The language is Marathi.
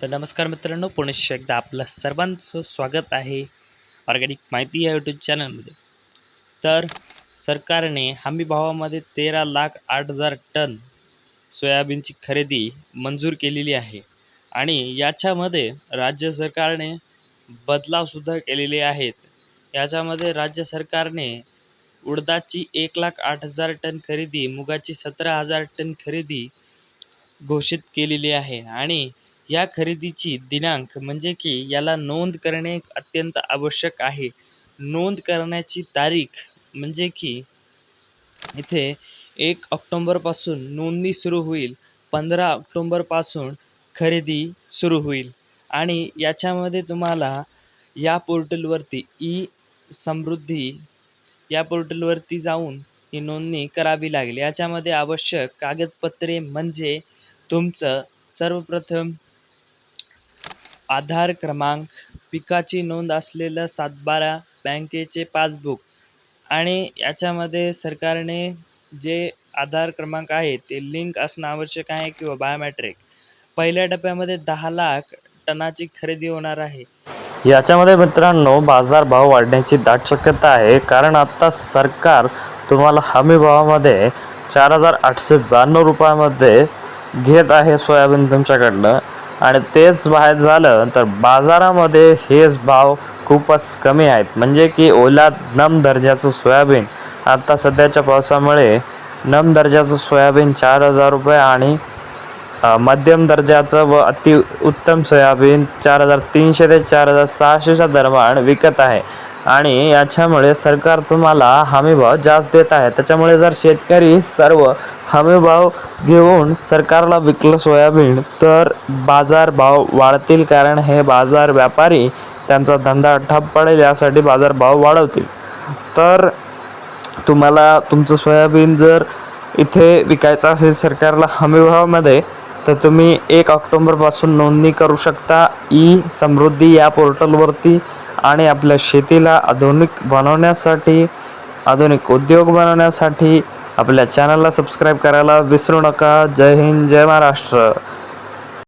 तर नमस्कार मित्रांनो पुनश्च एकदा आपलं सर्वांचं स्वागत आहे ऑर्गॅनिक माहिती या यूट्यूब चॅनलमध्ये तर सरकारने हमी भावामध्ये तेरा लाख आठ हजार टन सोयाबीनची खरेदी मंजूर केलेली आहे आणि याच्यामध्ये राज्य सरकारने बदलावसुद्धा केलेले आहेत. याच्यामध्ये राज्य सरकारने उडदाची एक लाख आठ हजार टन खरेदी मुगाची सतरा हजार टन खरेदी घोषित केलेली आहे आणि या खरेदीची दिनांक म्हणजे की याला नोंद करणे अत्यंत आवश्यक आहे. नोंद करण्याची तारीख म्हणजे की इथे एक ऑक्टोंबरपासून नोंदणी सुरू होईल पंधरा ऑक्टोंबरपासून खरेदी सुरू होईल. आणि याच्यामध्ये तुम्हाला या पोर्टलवरती ई समृद्धी या पोर्टलवरती जाऊन ही नोंदणी करावी लागेल. याच्यामध्ये आवश्यक कागदपत्रे म्हणजे तुमचं सर्वप्रथम आधार क्रमांक पिकाची नोंद असलेलं सातबारा बँकेचे पासबुक आणि याच्यामध्ये सरकारने जे आधार क्रमांक आहे ते लिंक असणं आवश्यक आहे किंवा बायोमॅट्रिक पहिल्या टप्प्यामध्ये दहा लाख टनाची खरेदी होणार आहे. याच्यामध्ये मित्रांनो बाजारभाव वाढण्याची दाट शक्यता आहे. कारण आत्ता सरकार तुम्हाला हमी भावामध्ये चार हजार आठशे ब्याण्णव रुपयामध्ये घेत आहे सोयाबीन तुमच्याकडनं. आणि तेच बाहेर झालं तर बाजारामध्ये हेच भाव खूपच कमी आहेत. म्हणजे की ओला नम दर्जाचं सोयाबीन आत्ता सध्याच्या पावसामुळे नम दर्जाचं सोयाबीन चार हजार रुपये आणि मध्यम दर्जाचं व अति उत्तम सोयाबीन चार हजार तीनशे ते चार हजार सहाशेच्या दरम्यान विकत आहे. आणि याच्यामुळे सरकार तुम्हाला हमीभाव जास्त देत आहे. त्याच्यामुळे जर शेतकरी सर्व हमीभाव घेऊन सरकारला विकलं सोयाबीन तर बाजारभाव वाढतील कारण हे बाजार व्यापारी त्यांचा धंदा ठप पडेल यासाठी बाजारभाव वाढवतील. तर तुम्हाला तुमचं सोयाबीन जर इथे विकायचं असेल सरकारला हमीभावामध्ये तर तुम्ही एक ऑक्टोंबरपासून नोंदणी करू शकता ई समृद्धी या पोर्टलवरती आणि आपल्या शेतीला आधुनिक बनवण्यासाठी आधुनिक उद्योग बनवण्यासाठी आपल्या चॅनलला सबस्क्राईब करायला विसरू नका. जय हिंद जय महाराष्ट्र.